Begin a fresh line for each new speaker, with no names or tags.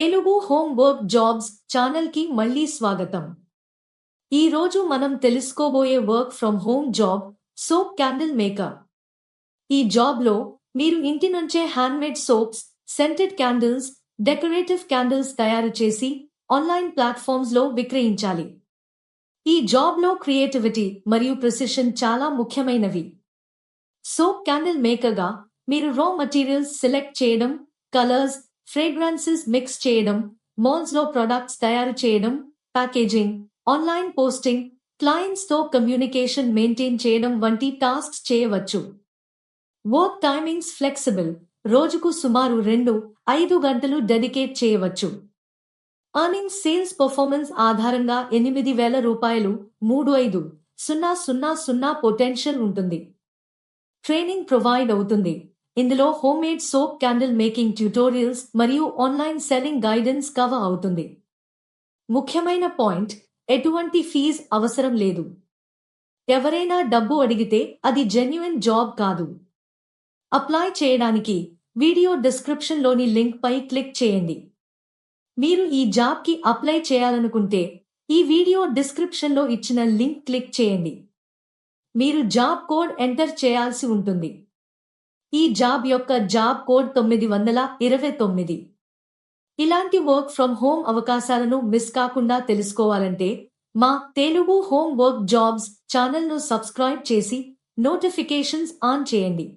Telugu home work jobs ఛానల్కి మళ్ళీ స్వాగతం. ఈ రోజు మనం తెలుసుకోబోయే work from home job soap candle maker. ఈ జాబ్లో మీరు ఇంటి నుంచే handmade soaps scented candles decorative candles తయారు చేసి ఆన్లైన్ ప్లాట్ఫామ్స్లో విక్రయించాలి. ఈ జాబ్లో క్రియేటివిటీ మరియు ప్రెసిషన్ చాలా ముఖ్యమైనవి. సోప్ క్యాండిల్ మేకర్గా మీరు రా మెటీరియల్స్ సెలెక్ట్ చేయడం కలర్స్ ఫ్రేగ్రెన్సెస్ మిక్స్ చేయడం మాల్స్లో ప్రొడక్ట్స్ తయారు చేయడం ప్యాకేజింగ్ ఆన్లైన్ పోస్టింగ్ క్లయింట్స్తో కమ్యూనికేషన్ మెయింటైన్ చేయడం వంటి టాస్క్స్ చేయవచ్చు. వర్క్ టైమింగ్స్ ఫ్లెక్సిబుల్ రోజుకు సుమారు రెండు ఐదు గంటలు డెడికేట్ చేయవచ్చు. అర్నింగ్ సేల్స్ పర్ఫార్మెన్స్ ఆధారంగా ఎనిమిది వేల రూపాయలు మూడు ఐదు సున్నా సున్నా సున్నా పొటెన్షియల్ ఉంటుంది. ట్రైనింగ్ ప్రొవైడ్ అవుతుంది. ఇందులో homemade soap candle making tutorials మరియు ఆన్లైన్ సెల్లింగ్ గైడెన్స్ కవర్ అవుతుంది. ముఖ్యమైన పాయింట్ ఎటువంటి ఫీజ్ అవసరం లేదు. ఎవరైనా డబ్బు అడిగితే అది జెన్యున్ జాబ్ కాదు. అప్లై చేయడానికి వీడియో డిస్క్రిప్షన్లోని లింక్పై క్లిక్ చేయండి. మీరు ఈ జాబ్కి అప్లై చేయాలనుకుంటే ఈ వీడియో డిస్క్రిప్షన్లో ఇచ్చిన లింక్ క్లిక్ చేయండి. మీరు జాబ్ కోడ్ ఎంటర్ చేయాల్సి ఉంటుంది. ఈ జాబ్ యొక్క జాబ్ కోడ్ తొమ్మిది వందల ఇరవై తొమ్మిది. ఇలాంటి వర్క్ ఫ్రమ్ హోమ్ అవకాశాలను మిస్ కాకుండా తెలుసుకోవాలంటే మా తెలుగు హోమ్ వర్క్ జాబ్స్ ఛానల్ను సబ్స్క్రైబ్ చేసి నోటిఫికేషన్స్ ఆన్ చేయండి.